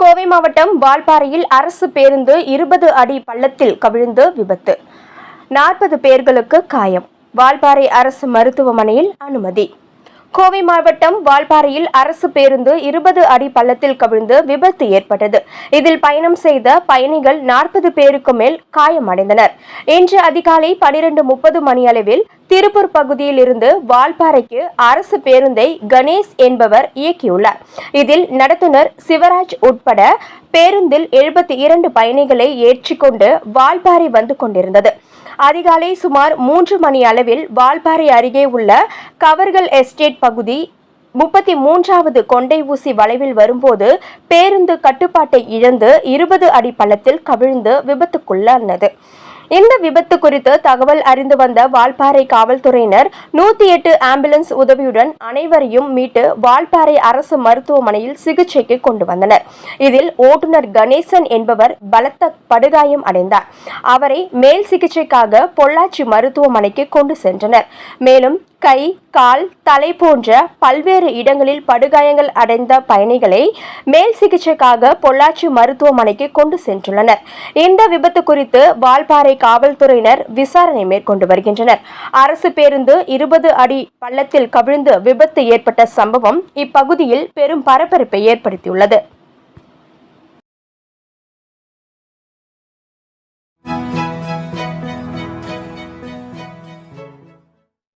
கோவை மாவட்டம் வால்பாறையில் அரசு பேருந்து இருபது அடி பள்ளத்தில் கவிழ்ந்து விபத்து. நாற்பது பேர்களுக்கு காயம். வால்பாறை அரசு மருத்துவமனையில் அனுமதி. கோவை மாவட்டம் வால்பாறையில் அரசு பேருந்து இருபது அடி பள்ளத்தில் கவிழ்ந்து விபத்து ஏற்பட்டது. இதில் பயணம் செய்த பயணிகள் நாற்பது பேருக்கு மேல் காயமடைந்தனர். இன்று அதிகாலை பனிரெண்டு முப்பது மணியளவில் திருப்பூர் பகுதியில் இருந்து வால்பாறைக்கு அரசு பேருந்தை கணேஷ் என்பவர் இயக்கியுள்ளார். இதில் நடத்துனர் சிவராஜ் உட்பட பேருந்தில் எழுபத்தி இரண்டு பயணிகளை ஏற்றிக்கொண்டு வால்பாறை வந்து கொண்டிருந்தது. அதிகாலை சுமார் மூன்று மணி அளவில் வால்பாறை அருகே உள்ள கவர்கள் எஸ்டேட் பகுதி முப்பத்தி மூன்றாவது கொண்டை ஊசி வளைவில் வரும்போது பேருந்து கட்டுப்பாட்டை இழந்து இருபது அடி பள்ளத்தில் கவிழ்ந்து விபத்துக்குள்ளானது. இந்த விபத்து குறித்து தகவல் அறிந்து வந்த வால்பாறை காவல்துறையினர் நூத்தி எட்டு ஆம்புலன்ஸ் உதவியுடன் அனைவரையும் மீட்டு வால்பாறை அரசு மருத்துவமனையில் சிகிச்சைக்கு கொண்டு வந்தனர். இதில் ஓட்டுநர் கணேசன் என்பவர் பலத்த படுகாயம் அடைந்தார். அவரை மேல் சிகிச்சைக்காக பொள்ளாச்சி மருத்துவமனைக்கு கொண்டு சென்றனர். மேலும் கை கால் தலை போன்ற பல்வேறு இடங்களில் படுகாயங்கள் அடைந்த பயணிகளை மேல் சிகிச்சைக்காக பொள்ளாச்சி மருத்துவமனைக்கு கொண்டு சென்றுள்ளனர். இந்த விபத்து குறித்து வால்பாறை காவல்துறையினர் விசாரணை மேற்கொண்டு வருகின்றனர். அரசு பேருந்து இருபது அடி பள்ளத்தில் கவிழ்ந்து விபத்து ஏற்பட்ட சம்பவம் இப்பகுதியில் பெரும் பரபரப்பை ஏற்படுத்தியுள்ளது.